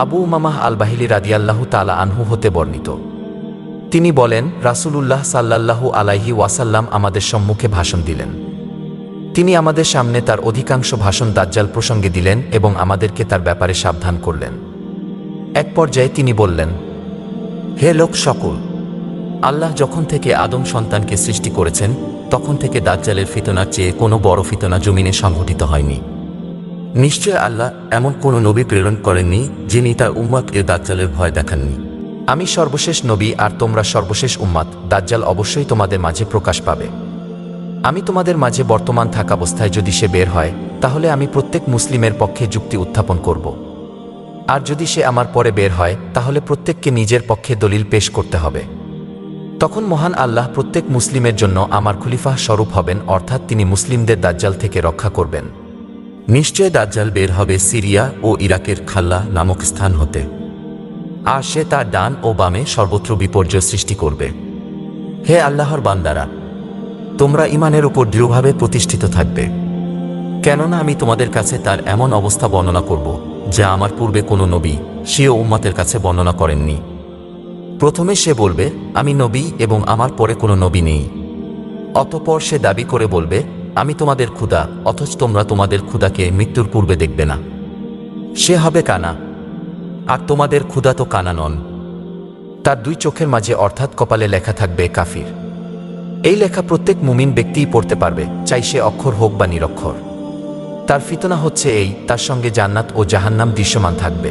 আবু উমামাহ আল বাহিলি রাদিয়াল্লাহু তালা আনহু হতে বর্ণিত। তিনি বলেন, রাসূলুল্লাহ সাল্লাল্লাহু আলাইহি ওয়াসাল্লাম আমাদের সম্মুখে ভাষণ দিলেন। তিনি আমাদের সামনে তার অধিকাংশ ভাষণ দাজ্জাল প্রসঙ্গে দিলেন এবং আমাদেরকে তার ব্যাপারে সাবধান করলেন। এক পর্যায়ে তিনি বললেন, হে লোক সকল, আল্লাহ যখন থেকে আদম সন্তানকে সৃষ্টি করেছেন, তখন থেকে দাজ্জালের ফিতনার চেয়ে কোনো বড় ফিতনা জমিনে সংঘটিত হয়নি। নিশ্চয় আল্লাহ এমন কোনো নবী প্রেরণ করেননি, যিনি তার উম্মাদ এ দাজ্জালের ভয় দেখাননি। আমি সর্বশেষ নবী আর তোমরা সর্বশেষ উম্মাদ, দাজ্জাল অবশ্যই তোমাদের মাঝে প্রকাশ পাবে। আমি তোমাদের মাঝে বর্তমান থাকা অবস্থায় যদি সে বের হয়, তাহলে আমি প্রত্যেক মুসলিমের পক্ষে যুক্তি উত্থাপন করব। আর যদি সে আমার পরে বের হয়, তাহলে প্রত্যেককে নিজের পক্ষে দলিল পেশ করতে হবে। তখন মহান আল্লাহ প্রত্যেক মুসলিমের জন্য আমার খলিফাহ স্বরূপ হবেন, অর্থাৎ তিনি মুসলিমদের দাজ্জাল থেকে রক্ষা করবেন। নিশ্চয় দাজ্জাল বের হবে সিরিয়া ও ইরাকের খাল্লা নামক স্থান হতে। আর সে তার ডান ও বামে সর্বত্র বিপর্যয় সৃষ্টি করবে। হে আল্লাহর বান্দারা, তোমরা ইমানের উপর দৃঢ়ভাবে প্রতিষ্ঠিত থাকবে। কেননা আমি তোমাদের কাছে তার এমন অবস্থা বর্ণনা করব, যা আমার পূর্বে কোনো নবী সেও উম্মাতের কাছে বর্ণনা করেননি। প্রথমে সে বলবে, আমি নবী এবং আমার পরে কোনো নবী নেই। অতপর সে দাবি করে বলবে আমি তোমাদের ক্ষুদা অথচ তোমরা তোমাদের ক্ষুদাকে মৃত্যুর পূর্বে দেখবে না। সে হবে কানা, আর তোমাদের ক্ষুদা তো কানা নন। তার দুই চোখের মাঝে অর্থাৎ কপালে লেখা থাকবে কাফির। এই লেখা প্রত্যেক মুমিন ব্যক্তিই পড়তে পারবে, চাই সে অক্ষর হোক বা নিরক্ষর। তার ফিতনা হচ্ছে এই, তার সঙ্গে জান্নাত ও জাহান্নাম দৃশ্যমান থাকবে।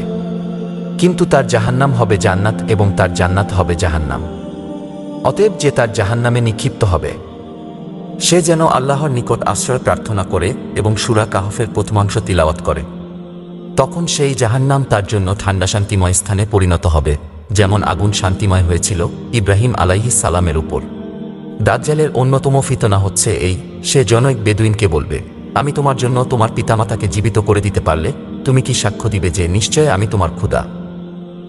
কিন্তু তার জাহান্নাম হবে জান্নাত এবং তার জান্নাত হবে জাহান্নাম। অতএব যে তার জাহান্নামে নিক্ষিপ্ত হবে সে যেন আল্লাহর নিকট আশ্রয় প্রার্থনা করে এবং সুরা কাহফের প্রথমাংশ তিলাওয়াত করে। তখন সেই জাহান্নাম তার জন্য ঠান্ডা শান্তিময় স্থানে পরিণত হবে, যেমন আগুন শান্তিময় হয়েছিল ইব্রাহিম আলাইহিস সালামের উপর। দাজ্জালের অন্যতম ফিতনা হচ্ছে এই, সে জনৈক বেদুইনকে বলবে, আমি তোমার জন্য তোমার পিতামাতাকে জীবিত করে দিতে পারলে তুমি কি সাক্ষ্য দিবে যে নিশ্চয় আমি তোমার ক্ষুদা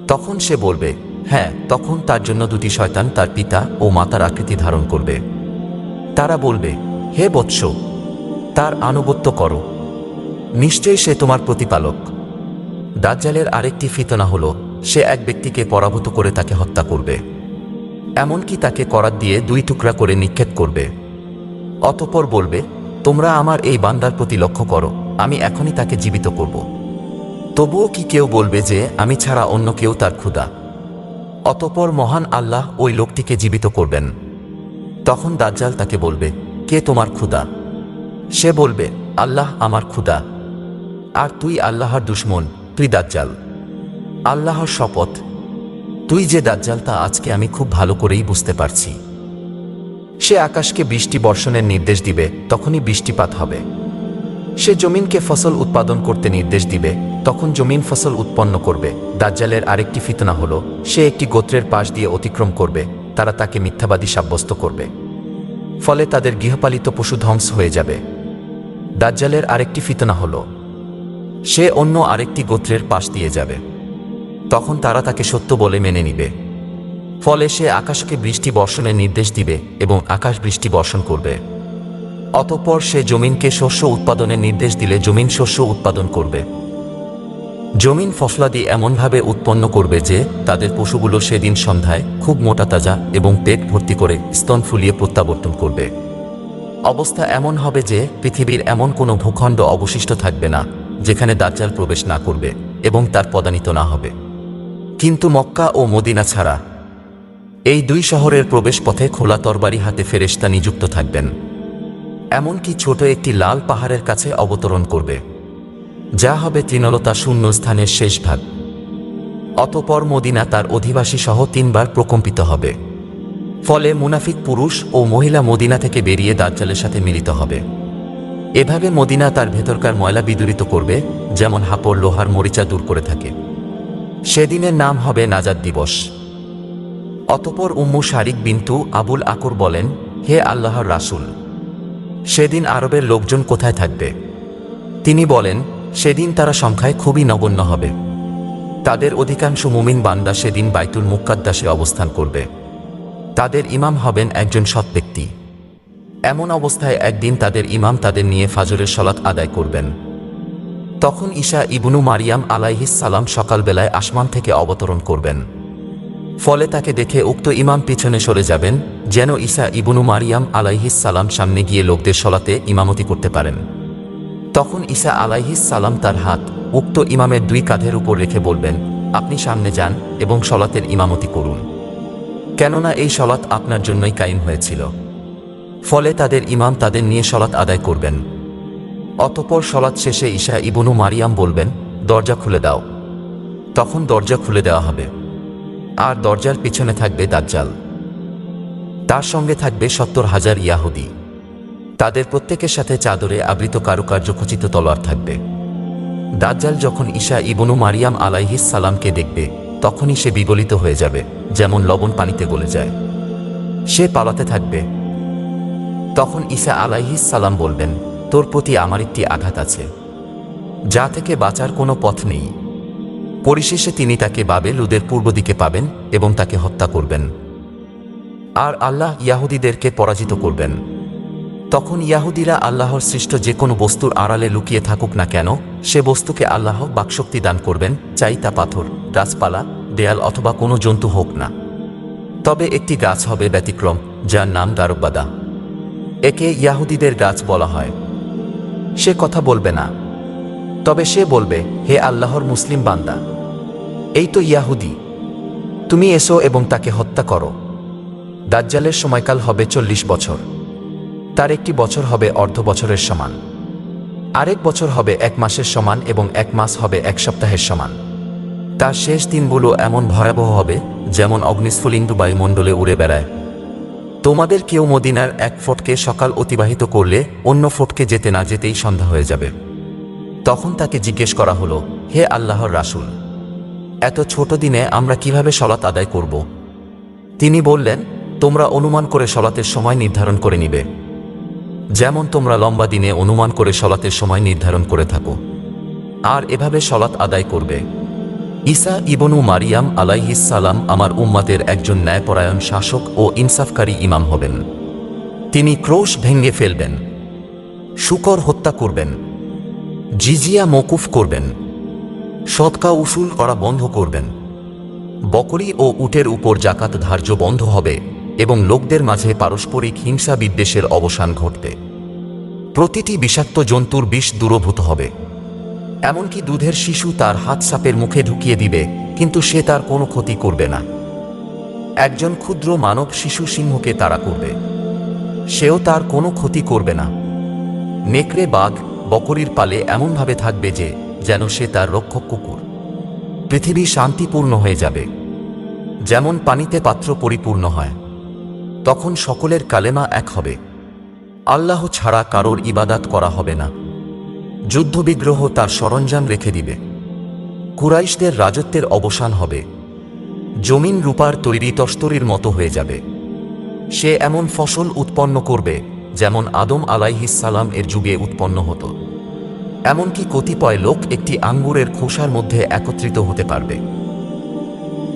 তখন সে বলবে হ্যাঁ তখন তার জন্য দুটি শয়তান তার পিতা ও মাতার আকৃতি ধারণ করবে। তারা বলবে, হে বৎস, তার আনুগত্য করো। নিশ্চয়ই সে তোমার প্রতিপালক। দাজ্জালের আরেকটি ফিতনা হল, সে এক ব্যক্তিকে পরাভূত করে তাকে হত্যা করবে। এমনকি তাকে করাত দিয়ে দুই টুকরা করে নিক্ষেপ করবে। অতপর বলবে, তোমরা আমার এই বান্দার প্রতি লক্ষ্য করো, আমি এখনই তাকে জীবিত করব। তবুও কি কেউ বলবে যে, আমি ছাড়া অন্য কেউ তার ক্ষুদা অতপর মহান আল্লাহ ওই লোকটিকে জীবিত করবেন। তখন দাজ্জাল তাকে বলবে, কে তোমার ক্ষুদা? সে বলবে, আল্লাহ আমার ক্ষুদা। আর তুই আল্লাহর দুশ্মন, তুই দাজ্জাল। আল্লাহর শপথ। তুই যে দাজ্জাল, তা আজকে আমি খুব ভালো করেই বুঝতে পারছি। সে আকাশকে বৃষ্টি বর্ষণের নির্দেশ দিবে, তখনই বৃষ্টিপাত হবে। সে জমিনকে ফসল উৎপাদন করতে নির্দেশ দিবে, তখন জমিন ফসল উৎপন্ন করবে। দাজ্জালের আরেকটি ফিতনা হলো, সে একটি গোত্রের পাশ দিয়ে অতিক্রম করবে। তারা তাকে মিথ্যাবাদী সাব্যস্ত করবে। ফলে তাদের গৃহপালিত পশু ধ্বংস হয়ে যাবে। দাজ্জালের আরেকটি ফিতনা হল, সে অন্য আরেকটি গোত্রের পাশ দিয়ে যাবে। তখন তারা তাকে সত্য বলে মেনে নিবে। ফলে সে আকাশকে বৃষ্টি বর্ষণের নির্দেশ দিবে এবং আকাশ বৃষ্টি বর্ষণ করবে। অতঃপর সে জমিনকে শস্য উৎপাদনের নির্দেশ দিলে জমিন শস্য উৎপাদন করবে। জমিন ফসলাদি এমনভাবে উৎপন্ন করবে যে, তাদের পশুগুলো সেদিন সন্ধ্যায় খুব মোটা তাজা এবং পেট ভর্তি করে স্তন ফুলিয়ে প্রত্যাবর্তন করবে। অবস্থা এমন হবে যে, পৃথিবীর এমন কোনো ভূখণ্ড অবশিষ্ট থাকবে না, যেখানে দাজ্জাল প্রবেশ না করবে এবং তার পদানিত না হবে। কিন্তু মক্কা ও মদিনা ছাড়া এই দুই শহরের প্রবেশ পথে খোলা তরবারি হাতে ফেরেশতা নিযুক্ত থাকবেন। এমনকি ছোট একটি লাল পাহাড়ের কাছে অবতরণ করবে। যা হবে তৃণলতা শূন্য স্থানের শেষ ভাগ। অতপর মদিনা তার অধিবাসী সহ তিনবার প্রকম্পিত হবে। ফলে মুনাফিক পুরুষ ও মহিলা মদিনা থেকে বেরিয়ে দাজ্জালের সাথে মিলিত হবে। এভাবে মদিনা তার ভেতরকার ময়লা বিদূরিত করবে, যেমন হাপড়, লোহার মরিচা দূর করে থাকে। সেদিনের নাম হবে নাজাদ দিবস। অতপর উম্মু শারিক বিন্তু আবুল আকর বলেন, হে আল্লাহর রাসুল, সেদিন আরবের লোকজন কোথায় থাকবে? তিনি বলেন সেদিন তারা সংখ্যায় খুবই নগণ্য হবে। তাদের অধিকাংশ মুমিন বান্দা সেদিন বাইতুল মুক্কাদ্দাসে অবস্থান করবে। তাদের ইমাম হবেন একজন সৎ ব্যক্তি। এমন অবস্থায় একদিন তাদের ইমাম তাদের নিয়ে ফাজরের সলাৎ আদায় করবেন। তখন ঈশা ইবনু মারিয়াম সালাম সকালবেলায় আসমান থেকে অবতরণ করবেন। ফলে তাকে দেখে উক্ত ইমাম পিছনে সরে যাবেন, যেন ঈসা ইবনু মারিয়াম সালাম সামনে গিয়ে লোকদের সলাতে ইমামতি করতে পারেন। তখন ঈসা আলাইহিস সালাম তার হাত উক্ত ইমামের দুই কাঁধের উপর রেখে বলবেন, আপনি সামনে যান এবং সলাতের ইমামতি করুন। কেননা এই সলাৎ আপনার জন্যই কায়েম হয়েছিল। ফলে তাদের ইমাম তাদের নিয়ে সলাৎ আদায় করবেন। অতপর সলাৎ শেষে ঈশা ইবনু মারিয়াম বলবেন, দরজা খুলে দাও। তখন দরজা খুলে দেওয়া হবে। আর দরজার পিছনে থাকবে দাজ্জাল। তার সঙ্গে থাকবে সত্তর হাজার ইয়াহুদি। তাদের প্রত্যেকের সাথে চাদরে আবৃত কারুকার্য খচিত তলোয়ার থাকবে। দাজ্জাল যখন ঈশা ইবনু মারিয়াম আলাইহিস সালামকে দেখবে, তখনই সে বিগলিত হয়ে যাবে, যেমন লবণ পানিতে গলে যায়। সে পালাতে থাকবে। তখন ঈসা আলাইহিস সালাম বলবেন, তোর প্রতি আমার একটি আঘাত আছে। যা থেকে বাঁচার কোনো পথ নেই। পরিশেষে তিনি তাকে বাবে লুদের পূর্ব দিকে পাবেন এবং তাকে হত্যা করবেন। আর আল্লাহ ইয়াহুদিদেরকে পরাজিত করবেন। তখন ইয়াহুদিরা আল্লাহর সৃষ্ট যে কোনো বস্তুর আড়ালে লুকিয়ে থাকুক না কেন, সে বস্তুকে আল্লাহ বাকশক্তি দান করবেন, চাই তা পাথর, গাছপালা, দেয়াল অথবা কোনো জন্তু হোক না। তবে একটি গাছ হবে ব্যতিক্রম, যার নাম দারব্বাদা একে ইয়াহুদিদের গাছ বলা হয়। সে কথা বলবে না। তবে সে বলবে, হে আল্লাহর মুসলিম বান্দা, এই তো ইয়াহুদি। তুমি এসো এবং তাকে হত্যা করো। দাজ্জালের সময়কাল হবে চল্লিশ বছর। তার একটি বছর হবে অর্ধ বছরের সমান। আরেক বছর হবে এক মাসের সমান এবং এক মাস হবে এক সপ্তাহের সমান। তার শেষ দিনগুলো এমন ভয়াবহ হবে, যেমন অগ্নিস্ফুলিঙ্গ বায়ুমণ্ডলে উড়ে বেড়ায়। তোমাদের কেউ মদিনার এক ফোটকে সকাল অতিবাহিত করলে অন্য ফোটকে যেতে না যেতেই সন্ধ্যা হয়ে যাবে। তখন তাকে জিজ্ঞেস করা হলো, হে আল্লাহর রাসুল, এত ছোট দিনে আমরা কীভাবে সলাত আদায় করব? তিনি বললেন, তোমরা অনুমান করে সলাতের সময় নির্ধারণ করে নিবে। যেমন তোমরা লম্বা দিনে অনুমান করে সলাতের সময় নির্ধারণ করে থাকো। আর এভাবে সলাত আদায় করবে। ঈসা ইবনু মারিয়াম সালাম আমার উম্মাতের একজন ন্যায়পরায়ণ শাসক ও ইনসাফকারী ইমাম হবেন। তিনি ক্রোশ ভেঙে ফেলবেন। শুকর হত্যা করবেন। জিজিয়া মকুফ করবেন। সৎকা উসুল করা বন্ধ করবেন। বকরি ও উটের উপর জাকাত ধার্য বন্ধ হবে। এবং লোকদের মাঝে পারস্পরিক হিংসা বিদ্বেষের অবসান ঘটবে। প্রতিটি বিষাক্ত জন্তুর বিষ দূরভূত হবে। এমনকি দুধের শিশু তার হাত সাপের মুখে ঢুকিয়ে দিবে, কিন্তু সে তার কোনো ক্ষতি করবে না। একজন ক্ষুদ্র মানব শিশু সিংহকে তাড়া করবে। সেও তার কোনো ক্ষতি করবে না। নেকড়ে, বাঘ, বকরির পালে এমনভাবে থাকবে যে, যেন সে তার রক্ষক কুকুর। পৃথিবী শান্তিপূর্ণ হয়ে যাবে। যেমন পানিতে পাত্র পরিপূর্ণ হয়। তখন সকলের কালেমা এক হবে। আল্লাহ ছাড়া কারোর ইবাদাত করা হবে না। যুদ্ধবিগ্রহ তার সরঞ্জাম রেখে দিবে। কুরাইশদের রাজত্বের অবসান হবে। জমিন রূপার তৈরি তস্তরির মতো হয়ে যাবে। সে এমন ফসল উৎপন্ন করবে, যেমন আদম আলাইহিসালাম এর যুগে উৎপন্ন হতো। এমনকি কতিপয় লোক একটি আঙ্গুরের খোসার মধ্যে একত্রিত হতে পারবে।